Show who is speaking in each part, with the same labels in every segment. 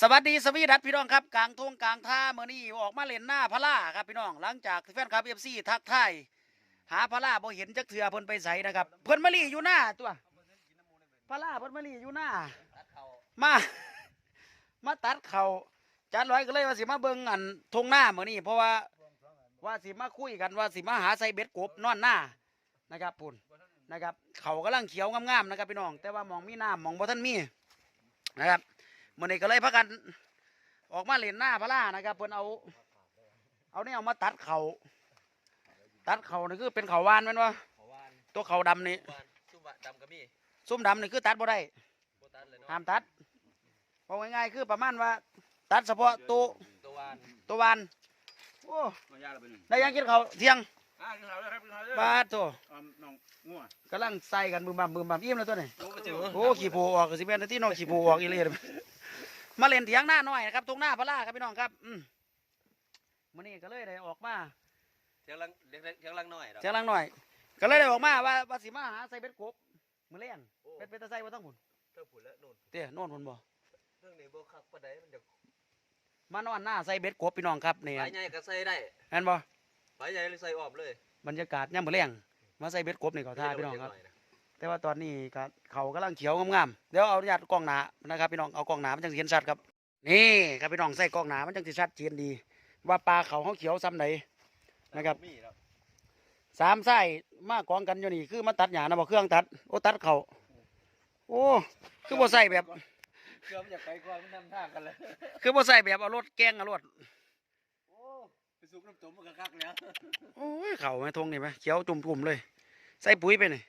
Speaker 1: สวัสดีสวีดัตพี่น้องครับกลางทงกลางท่าเมื่อนี้ออกมาเล่นหน้าพระล่าครับพี่น้องหลังจากแฟนคลับเอฟซีทักทายหาพระล่าบ่เห็นจักเถื่อเพิ่นไปใส่นะครับเพิ่นมาลีอยู่หน้าตัวพระล่าเพิ่นมาลีอยู่หน้ามามาตัดเขาจัดร้อยก็เลยว่าสิมาเบิ่งอันทงหน้าเมื่อนี้เพราะว่าว่าสิมาคุยกันว่าสิมาหาใส่เบ็ดกบนอนหน้านะครับปุ่นนะครับเขากำลังเขียวงามๆนะครับพี่น้อง แต่ว่ามองมีหน้ำมองบ่ทันมีนะครับ มื่อนี้ก็เลยพักกัน ออกมาเล่นหน้าพระล่านะครับเพิ่นเอา เอาเนี่ยเอามาตัดเขาตัดเขานี่คือเป็นเขาวานแม่นวะ
Speaker 2: เขาวาน
Speaker 1: ตัวเขาดำนี่
Speaker 2: วานซุ่มวะดำก็มี
Speaker 1: ซุ้มดำนี่คือตัดบ่ได้
Speaker 2: โบตันเลยเนาะ
Speaker 1: ห้ามตัดเอาง่ายๆคือประมาณว่า ตัดเฉพาะตัว
Speaker 2: ตัววาน
Speaker 1: ตัววานโอ้
Speaker 3: มายาเราไปหนึ่ง
Speaker 1: ได้ยังกินเขาวเที่ยง
Speaker 3: อ่ากินข้าวเลยครับกินข้าวเลย
Speaker 1: บาดตัว
Speaker 3: อ่าน้องงัว
Speaker 1: กำลังใส่กันบึมบัมบึมบัมอิ่มแล้วตัวนี้
Speaker 3: โอ้ไปเจอ
Speaker 1: โอ้ขี่โพออกก็สิเป็นที่น้องขี่โพออกอีเลยมาเล่นเถียงหน้าหน่อยนะครับตรงหน้าพระล่าครับพี่น้องครับอืมมื่อนี้ก็เลยได้ออกมา
Speaker 2: เทียงลังเทียงเทียงลังน้อยดอก
Speaker 1: เสียงลังหน่อย ก็เลยได้ออกมาว่าว่าสิมาหาใส่เบ็ดกบมือเล่น
Speaker 2: โอ้
Speaker 1: เป็ดเป็ดตะไส่ว่าต้องหุ่น
Speaker 2: เท่าผุนแล้วนู่น
Speaker 1: เตี้ยโน่นหุ่นบ่
Speaker 2: เรื่องนี้โบคักปะไดมันจะ
Speaker 1: มานอนหน้าใส่เบ็ดกบพี่น้องครับนี่
Speaker 2: ไฟใหญ่ก็ใส่ได้
Speaker 1: เห็นบ่
Speaker 2: ไฟใหญ่เลยใส่ออมเลย
Speaker 1: บรรยากาศย่ำมือแรงมาใส่เบ็ดกบนี่เขาท่าพี่น้องครับ
Speaker 2: เดี๋ยวเดี๋ยวหน่อยนะ
Speaker 1: แต่ว่าตอนนี้ก็เขากำลังเขียวงามๆเดี๋ยวเอาญาติกล้องหนานะครับพี่น้องเอากล้องหนามันจังสิเห็นชัดครับ นี่ครับพี่น้องใส่กล้องหนามันจังสิชัดเจนดี ว่าปลาเขาเขาเขียวซ้ำไหนนะครับ
Speaker 2: มีแล้ว
Speaker 1: สามไส้มากองกันอยู่นี่คือมาตัดหญ้านะบ่เครื่องตัดโอ้ตัดเขาโอ้คือบ่ใส่แบบ
Speaker 2: เกือบอยากไปก่อนมันนำทางกันเลย
Speaker 1: คือบ่ใส่แบบเอารถแกงเอารถ
Speaker 2: โอ้ ไปสูบน้ำต้มมันก็คักแล้ว
Speaker 1: โอ้ยเขาไหมทงนี่ไหมเขียวจุ่มๆเลย ใส่ปุ๋ยไปนี่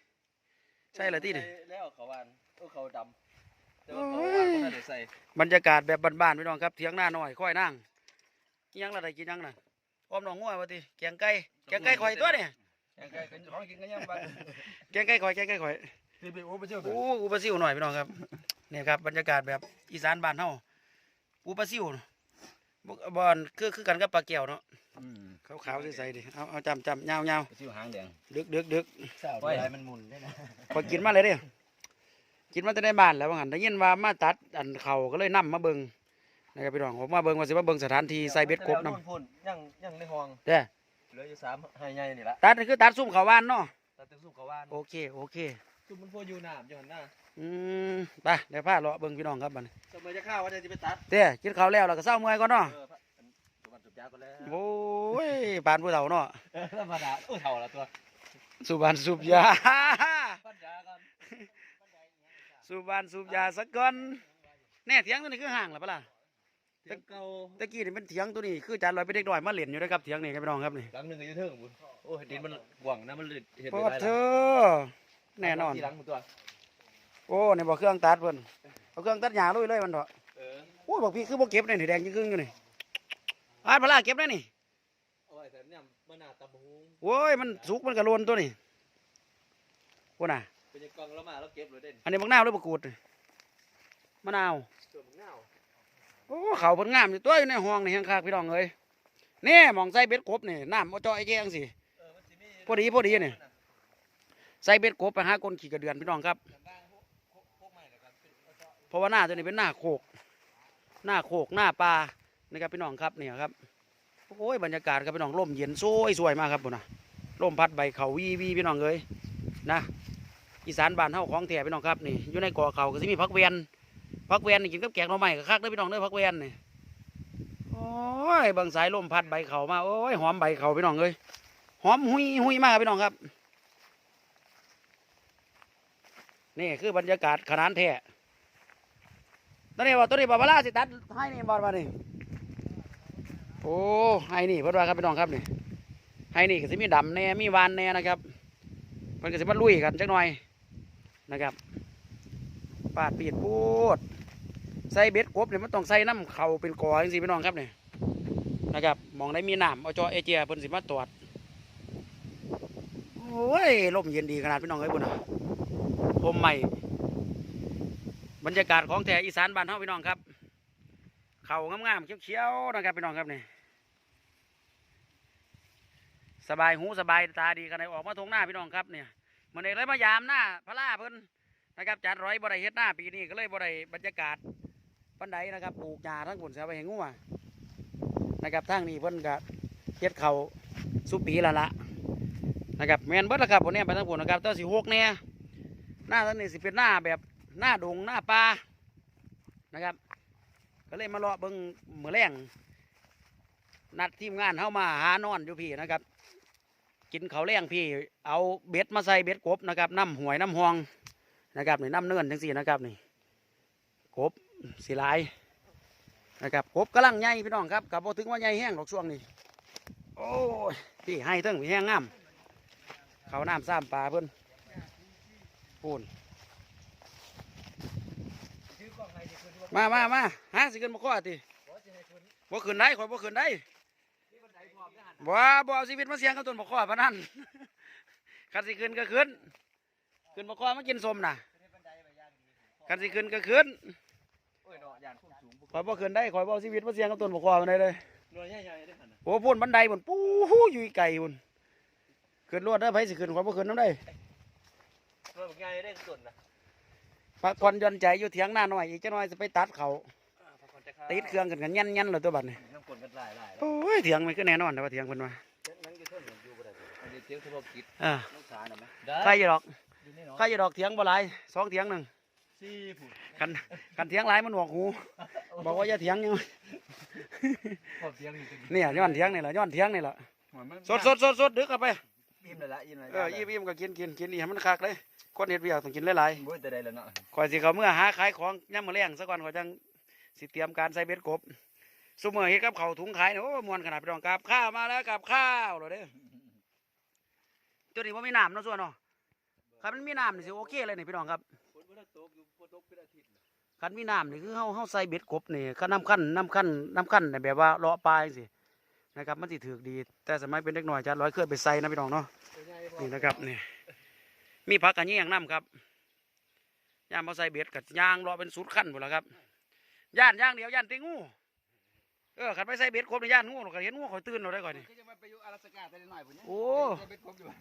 Speaker 1: ใช่เหรอที่นี่
Speaker 2: ใส่แล้วเขาวานโอ้เขาดำแต่ว่าเขาวานก็ได้ใส่
Speaker 1: บรรยากาศแบบบ้านๆพี่น้องครับเถียงหน้าหน่อยค่อยนั่งอิหยังละได้กินหยังน่ะอ้อมหนองงัวว่าติแกงไก่แกงไก่ข่อยตัวเนี่ย
Speaker 3: ยังไงกันของกินกันยังบ้าง
Speaker 1: แกงไก่ข่อยแกงไก่ข่อย
Speaker 3: พี่ไปโอ้ไปเจอ
Speaker 1: โอ้อูปลาซิวหน่อยพี่น้องครับเนี่ยครับบรรยากาศแบบอีสานบ้านเฮาอูปลาซิว บ่บอนคือคือกันกับปลาแก้วเนาะ
Speaker 3: อืม
Speaker 1: ขาวๆใสๆดิเอาเอาจำจำยาว
Speaker 3: ไปซิวหางแดง
Speaker 1: ๆดึกดึกดึก
Speaker 2: สาวด้วยมันหมุนได้นะ
Speaker 1: พอกินมาเลยเด้กินมาแต่ในบ้านแล้วว่างั้นได้ยินว่ามาตัดอันเขาก็เลยนํมาเบิ่งนะครับพี่น้องผมมาเบิ่งว่าสิมาเบิ่งสถานที่ใส่เบ็ดกบนํ
Speaker 2: แล้วพุ่นยังยังในห้อง
Speaker 1: เด้อ
Speaker 2: เหลืออยู่สามให้ใหญ่นี่ละ
Speaker 1: ตัดนี่คือตัดซุ่มเขาวานเนาะ
Speaker 2: ตัดตึกสู้เขาวาน
Speaker 1: โอเคโอเค
Speaker 2: ซุ่มมันพวอยู่น้ำอยู่หันหน้า
Speaker 1: อืมไปเดี๋ยวพาเลาะเบิ่งพี่น้องครับบัดนี้
Speaker 2: สมัยจะข้าวว่าจะไปตัด
Speaker 1: เด้กินข้าวแล้วแล้วก็เศร้าเมื่อยก่อนเนาะ
Speaker 2: เออพระอันสุวรรณสุบยาก็แล้ว
Speaker 1: โอ้ยปานผู้เฒ่าเนาะ
Speaker 2: เออธรรมดาเออเท่าละตัว
Speaker 1: สุบานสูบยา
Speaker 2: พันยากัน
Speaker 1: สุบานสูบยาสักก่อนแน่เถียงตัวนี้คือห่างหรือเปล่า
Speaker 2: เถียงเก่า
Speaker 1: ตะกี้นี่เป็นเถียงตัวนี้คือจานลอยไปเด็กน้อยมาเล่นอยู่นะครับเถียงนี่ครับพี่น้องครับนี่
Speaker 2: หลังหนึ่งก็จะเทิงบุญโอ้ยดินมันหว่างนะมันเลยเห็น
Speaker 1: พอ
Speaker 2: ได้
Speaker 1: เธอ แน่นอน
Speaker 2: ทีหลังหมดตัว
Speaker 1: โอ้นี่บอกเครื่องตัดเพิ่นเอาเครื่องตัดหญ้าลุยเลยมันเถอะ
Speaker 2: เออ
Speaker 1: โอ้ยบอกพี่คือบ่เก็บนี่นี่แดงยิ่งๆอยู่นี่อ่านพลาเก็บได้นี่
Speaker 2: เอาไว้แต่เนี่ยมันหนาตะบู
Speaker 1: โอ้ยมันสุกมันกระโลนตัวนี่โอ้น่ะ
Speaker 2: เป็นยังกล่องแล้วมาแล้วเก็บเลยเด่น
Speaker 1: อันนี้บักนาวหรือบักกูดนี่มะนาว
Speaker 2: ส่วนมึงเงา
Speaker 1: โอ้เขาเพิ่นงามอยู่ตัวอยู่ในห้องนี่แฮงคักพี่น้องเอ้ยนี่หมองใส่เบ็ดกบนี่น้ำเอาจ่อยแกงสิ
Speaker 2: เออมันสิมี
Speaker 1: พอดีพอดีนี่ ใส่เบ็ดกบไปหาคนขี่กระเดือนพี่น้องครับ
Speaker 2: เพ
Speaker 1: ราะว่าหน้าตัวนี้เป็นหน้าโคกหน้าโคกหน้าปลานะครับพี่น้องครับเนี่ยครับโอ้ยบรรยากาศครับพี่น้องร่มเย็นสวยสวยมากครับพุ่นะร่มพัดใบเขาวีวีพี่น้องเอ้ยนะอีสานบ้านเฮาของแท้พี่น้องครับนี่อยู่ในก่อเขาก็สิมีพักเวียนพักเวียนนี่กินกับแกงหน่อไม้ก็คักเด้อพี่น้องเด้อพักเวียนนี่โอ้ยบางสายลมพัดใบเขามาโอ้ยหอมใบเขาพี่น้องเอ้ยหอมหุยหุยมากครับพี่น้องครับ นี่คือบรรยากาศขนาดแท้ตอนนี้ว่าตัวนี้บาบาร่าสิตัดให้นี่บอลมานี่โอ้ให้นี่เพื่อนว่าครับพี่น้องครับนี่ให้นี่ก็สิมีดำแน่มีวานแน่นะครับเพิ่นก็สิมาลุยกันจักหน่อยนะครับปาดปีดพูดใส่เบ็ดกบเนี่ยมันต้องใส่น้ำเข่าเป็นกอจังซี่พี่น้องครับนี่นะครับมองได้มีน้ำเอาจอเอเจียเพิ่นสิมาตรวจโอ้ยลมเย็นดีขนาดพี่น้องเอ้ยบุญนะ ผมใหม่ บรรยากาศของแถอีสานบ้านเฮาพี่น้องครับ เขางามๆเขียวๆนะครับพี่น้องครับนี่สบายหูสบายตาดีกันเลยออกมาทงหน้าพี่น้องครับเนี่ยมันเองเลยมายามหน้าพระล่าเพิ่นนะครับจัดร้อยบ่ไดเฮ็ดหน้าปีนี้ก็เลยบ่ไดบรรยากาศปันไดนะครับปลูกหญ้าทั้งผลเสียไปให้งัวนะครับทางนี้เพิ่นก็เฮ็ดเขาสุปีละละนะครับแมนเบิดละครับผมเนี่ยไปทั้งผลนะครับแตัวสิหกเนี่ย หน้าทั้งนี้สิเป็นหน้าแบบหน้าดงหน้าป่านะครับ ก็เลยมาเลาะเบิ่งมือแรงนัดทีมงานเข้ามาหานอนอยู่พี่นะครับ กินเขาแรงพี่ เอาเบ็ดมาใส่เบ็ดกบนะครับน้ำหวยน้ำหองนะครับนี่น้ำเนื่อนจังสี่นะครับนี่กบสีลายนะครับกบกำลังใหญ่พี่น้องครับกับพอถึงว่าใหญ่แห้งหรอกช่วงนี้โอ้ยพี่ให้เทั้งพี่แห้งงามเขาน้ำซ้ำปลาเพิ่อน พูนมามามาฮะสิขึ้นมาข้อติบ่ขึ้นได้ขอยบ่ขึ้นได้บ่บ่เอาชีวิตมาเสี่ยงกับต้นบกข้อพะนั่นคันสิขึ้นก็ขึ้น ขึ้นบกข้อมากินสมน่ะคันสิขึ้นก็ขึ้น
Speaker 2: โอ้ยเนาะยานพุ่มสูง
Speaker 1: ข่อยบ่ขึ้นได้ข่อยบ่เอาชีวิตมาเสี่ยงกับต้นบกข้อมาได้เลย
Speaker 2: หน่วยใหญ่ๆได้หันน่ะ
Speaker 1: โอ้พูนบันไดพุ่นปู้อยู่ไกลพุ่นขึ้นรวดเด้อไผสิขึ้นข่อยบ่ขึ้นน้ำได้
Speaker 2: หน่วยบักใหญ่ได้ส่วนนะ
Speaker 1: พักผ่อนหย่อนใจอยู่เถียงหน้าหน่อยอีกจักหน่อยสิไปตัดเขาติดเครื่องกันกันยันยันเลยตัวบัดนี้
Speaker 2: น้ำกลนกันหลายหลาย
Speaker 1: โอ้ยเถียงมันก็แน่นอนแต่ว่าเถียงเพิ่นว่า
Speaker 2: นั่งอยู่เท่านั้นอยู่บ่ได้อันนี้เสียงโทรกิจ
Speaker 1: เออ
Speaker 2: ลูกสา
Speaker 1: ใครจะดอก
Speaker 2: ใค
Speaker 1: รจะดอกเถียงบ่หลายสองเถียงหนึง
Speaker 2: สี่ผู้
Speaker 1: คันคันเถียงหลายมันหวกหูบอกว่าอย่าเถียงยัง
Speaker 2: เนี่
Speaker 1: ยย้อนเถียงนี่แหละย้อนเถียงนี่แหละสดสดสดสดดึกเข้าไป
Speaker 2: อิ่มแล้วละอิ่มแล้ว
Speaker 1: เออยี่มก็กินกินกินนี่ให้มันคักเลยคนเฮ็ดเวียกต้องกินหลาย
Speaker 2: บ่แต่ใดแล้วเนาะ
Speaker 1: ๆข่อยสิเขาเมื่อหาขายของย่ำมื้อแรงซะก่อนข่อยจังสิเตรียมการใส่เบ็ดกบซุมื้อเฮ็ดกับข้าวถุงขายนี่โอ้มวนขนาดพี่น้องกับข้าวมาแล้วกับข้าวเลยเด้อตัวนี้บ่มีน้ำเนาะส่วนเนาะคันมันมีน้ำนี่สิโอเคเลยนี่พี่น้องครับ
Speaker 2: ฝนบ่ได้ตกอยู่บ่ตกเป็นอาทิตย์
Speaker 1: คันมีน้ำนี่คือเฮาเฮาใส่เบ็ดกบนี่คันน้ำขั้นน้ำขั้นน้ำขั้นนี่แบบว่าเลาะปลาจังซี่ นะครับมันสิถือดี แต่สมัยเป็นเล็กหน่อยจัดร้อยเครื่องไปใส่นะพี่น้องเนาะนี่นะครับนี่มีพักกันยี่ยงน้ำครับย่างมาใส่เบียดกับย่างรอเป็นสูตรขั้นหมดแล้วครับย่านย่างเดียวย่านตีงูเออขัดไปใส่เบียดครบในย่านงูเราเห็นงูคอยตื่นเราได้ก่อนนี่โอ้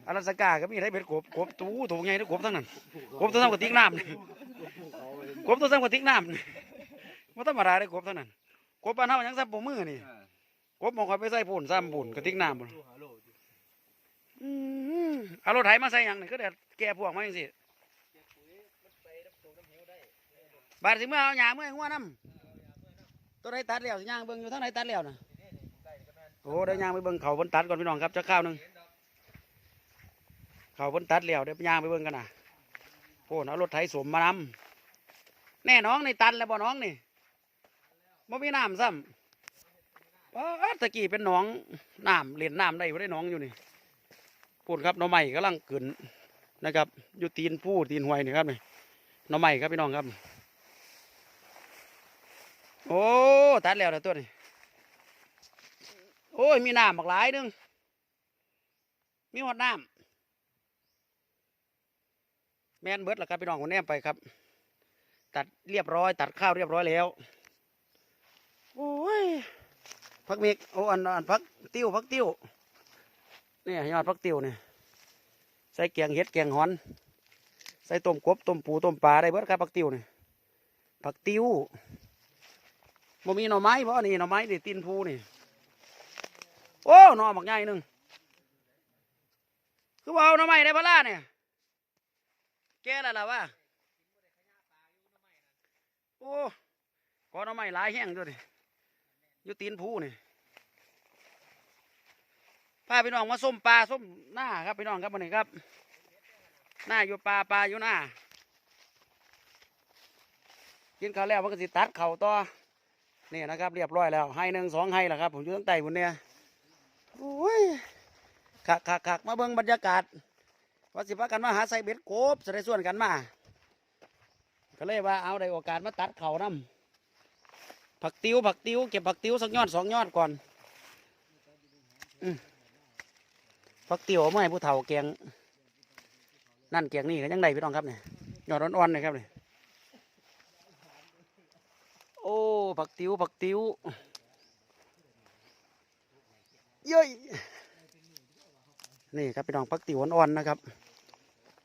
Speaker 3: อา
Speaker 1: รสกาก็มีได้เบียดครบครบตู้ถูกไงทุกครบทั้งนั้นครบตัวซ้ำกับติ๊กน้ำครบตัวซ้ำกับติ๊กน้ำไม่ต้องมดาได้ครบเท่านั้นครบป้านเฮายังซ้ำปมือนี่ กบมองคอยไปใส่ปุ่นซ้ำปุ่นกับติ๊กน้ำปุ่น
Speaker 2: ดูหาโลด
Speaker 1: อืมเอารถไถมาใส่หยังนี่ก็เด็ดแก่พวกมาจังสิบาดสิเมื่อเอาหยาเมื่อหัวน้ำตัวใดตัดแล้วสิย่างเบิ่งอยู่ทางไหนตัดแล้วน่ะโอ้ได้ย่างไปเบิ่งเขาเพิ่นตัดก่อนพี่น้องครับจักข้าวหนึงเขาเพิ่นตัดแล้วเดี๋ยวไปย่างไปเบิ่งกันน่ะโอ้เอารถไถสวมมานำแน่น้องนี่ตัดแล้วบ่น้องนี่บ่มีน้ำซ้ำ ว้าตะกี้เป็นหน้องน้ำเล่นน้ำได้บ่ได้หน้องอยู่นี่พูดครับหน้องใหม่กำลังขึ้นนะครับ อยู่ตีนผู้ตีนห้วยนี่ครับนี่หน้องใหม่ครับพี่น้องครับ โอ้ตัดแล้วนะตัวนี้โอ้ยมีน้ำบักหลายนึงมีหอดน้ำแมนเบิร์ดแล้วครับพี่น้องคนแนมไปครับ ตัดเรียบร้อย ตัดข้าวเรียบร้อยแล้ว โอ้ย พักเมกโอ้อันอันพักติ้วพักติ้วเนี่ยยอดพักติ้วเนี่ยใส่แกงเห็ดแกงหอน ใส่ต้มกบต้มปูต้มปลาได้เบิดครับพักติ้วเนี่ยพักติ้วบ่มีหน่อไม้บ่นี่หน่อไม้นี่ตีนภูนี่โอ้หน่อหมักใหญ่หนึ่งคือว่าเอาหน่อไม้ได้พะล่าเนี่ยแก่แล้วล่ะวะโอ้ก็หน่อไม้หลายแห้งด้วย อยู่ตีนภูนี่พาพี่น้องมาส้มปลาส้มหน้าครับพี่น้องครับวันนี้ครับ หน้าอยู่ปลาปลาอยู่หน้ากินข้าวแล้วมันก็สิตัดเข่าต่อนี่นะครับ เรียบร้อยแล้วให้หนึ่งสองให้แล้วครับ ผมอยู่ตั้งใต้บนเนี่ยโอ้ยขักขักขักมาเบิ่งบรรยากาศว่าสิพากันมาหาใสเบ็ดโกบจะได้ส่วนกันมา ก็เลยว่าเอาได้โอกาสมาตัดเข่านำ ผักติ้วผักติ้วเก็บผักติ้วสักยอดสองยอดก่อนอผักติ้วเอามาให้ผู้เฒ่าแกงนั่นแกงนี่ก็ยังได้พี่น้องครับเนี่ยยอดอ่อนๆเลยครับเนี่ยโอ้ผักติ้วผักติ้วเย้ยนี่ครับพี่น้องผักติ้วอ่อนๆนะครับ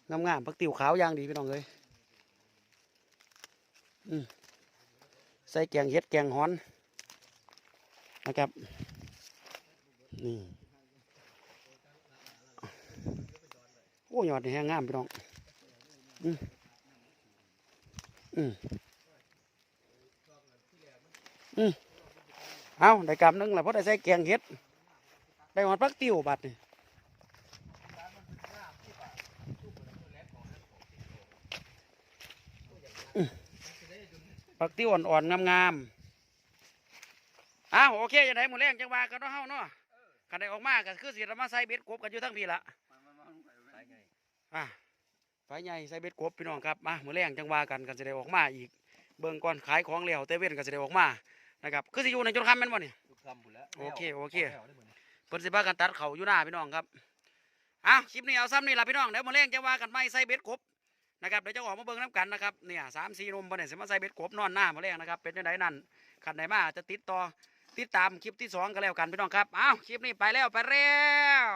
Speaker 1: งามๆผักติ้วขาวย่างดีพี่น้องเลยอืม ใส่แกงเห็ดแกงฮ้อนนะครับนี่โอ้ยอดนี่แห้งงามพี่น้องอืมอืมอืมเอาได้กำหนึงแล้วเพราะได้ใส่แกงเห็ด ได้หอดพักติ้วบัดนี่ ผักติ้วอ่อนๆงามๆอ้าวโอเคจะได้หมดแรงจังว่ากันเนาะเฮาเนาะกันได้ออกมาก็คือสิเรามาใส่เบ็ดกบกันอยู่ทั้งพี่ละ
Speaker 2: ตายไง
Speaker 1: อะไฟใหญ่ใส่เบ็ดกบพี่น้องครับมาหมดแรงจังว่ากันกันจะได้ออกมาอีก เบิ่งก่อนขายของแล้วแต่เว้นก็จะได้ออกมานะครับคือสิอยู่ในจนค่ำแม่นบ่นี่
Speaker 2: ทุกคำบุญแล้ว
Speaker 1: โอเคโอเค
Speaker 2: แล้วได้หมดนี่
Speaker 1: เพิ่นสิพากันตัดเขาอยู่หน้าพี่น้องครับอ้าวคลิปนี้เอาซ้ำนี่ล่ะพี่น้องเดี๋ยวหมดแรงจังว่ากันไม่ใส่เบ็ดกบ นะครับเดี๋ยวจะออกมาเบิ้งน้ำกันนะครับเนี่ยสามสี่นมบ่เนี่ยสมาใส่เบ็ดกบนอนหน้ามาแรงนะครับเป็นยังไงนั่นขันไหนมาจะติดต่อติดตามคลิปที่สองก็แล้วกันพี่น้องครับอ้าวคลิปนี้ไปแล้วไปแล้ว